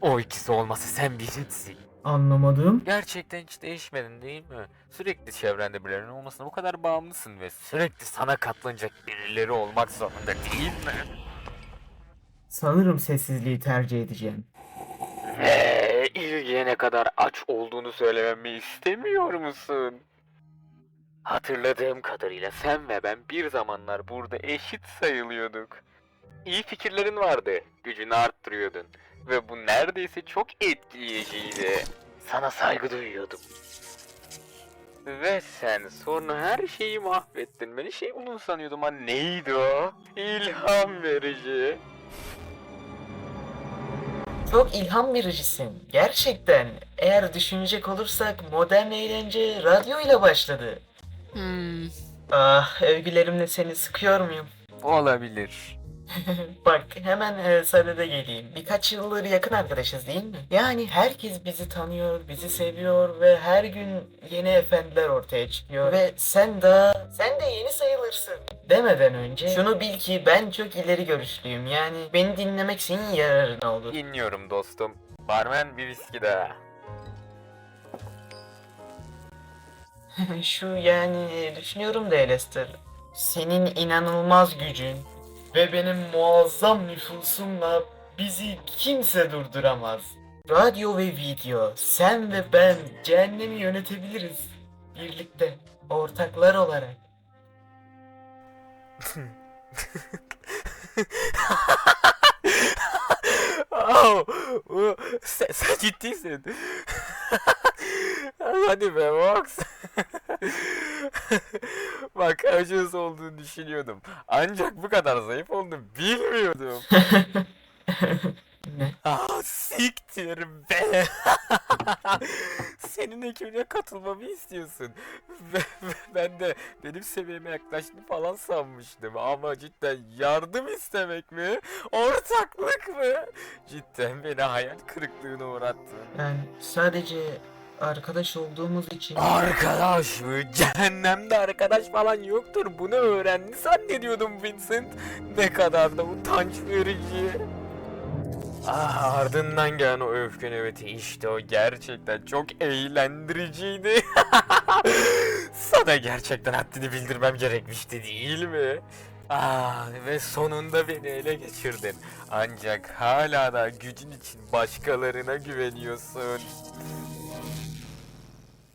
o ikisi olmasa sen birisin. Anlamadım. Gerçekten hiç değişmedin değil mi? Sürekli çevrende birilerinin olmasına bu kadar bağımlısın ve sürekli sana katlanacak birileri olmak zorunda değil mi? Sanırım sessizliği tercih edeceğim. Ve ilgiye ne kadar aç olduğunu söylememi istemiyor musun? Hatırladığım kadarıyla sen ve ben bir zamanlar burada eşit sayılıyorduk. İyi fikirlerin vardı, gücünü arttırıyordun. Ve bu neredeyse çok etkileyiciydi. Sana saygı duyuyordum. Ve sen sonra her şeyi mahvettin. Beni şey bulun sanıyordum ama neydi o? İlham verici. Çok ilham vericisin. Gerçekten. Eğer düşünecek olursak modern eğlence radyo ile başladı. Hmm. Ah, övgülerimle seni sıkıyor muyum? Olabilir. Bak hemen e, sadede geleyim. Birkaç yıldır yakın arkadaşız değil mi? Yani herkes bizi tanıyor, bizi seviyor ve her gün yeni efendiler ortaya çıkıyor. Ve sen daha, sen de yeni sayılırsın. Demeden önce şunu bil ki ben çok ileri görüşlüyüm. Yani beni dinlemek senin yararına olur. Dinliyorum dostum. Barmen bir viski daha. Şu yani düşünüyorum da Lester. Senin inanılmaz gücün ve benim muazzam nüfusumla bizi kimse durduramaz. Radyo ve video, sen ve ben cehennemi yönetebiliriz. Birlikte, ortaklar olarak. oh, bu- sen, sen ciddisin. Hadi be Max. Bak acınız olduğunu düşünüyordum. Ancak bu kadar zayıf olduğunu bilmiyordum. ne? Ah siktir be. Senin ekibine katılmamı istiyorsun. Ben de benim seviyeme yaklaştığını falan sanmıştım. Ama cidden yardım istemek mi? Ortaklık mı? Cidden beni hayal kırıklığına uğrattın. Ben sadece arkadaş olduğumuz için... Arkadaş mı? Cehennemde arkadaş falan yoktur. Bunu öğrendi zannediyordum Vincent. Ne kadar da utanç verici. Ah, ardından gelen o öfke nöbeti işte o gerçekten çok eğlendiriciydi. Sana gerçekten haddini bildirmem gerekmişti değil mi? Ah ve sonunda beni ele geçirdin. Ancak hala da gücün için başkalarına güveniyorsun.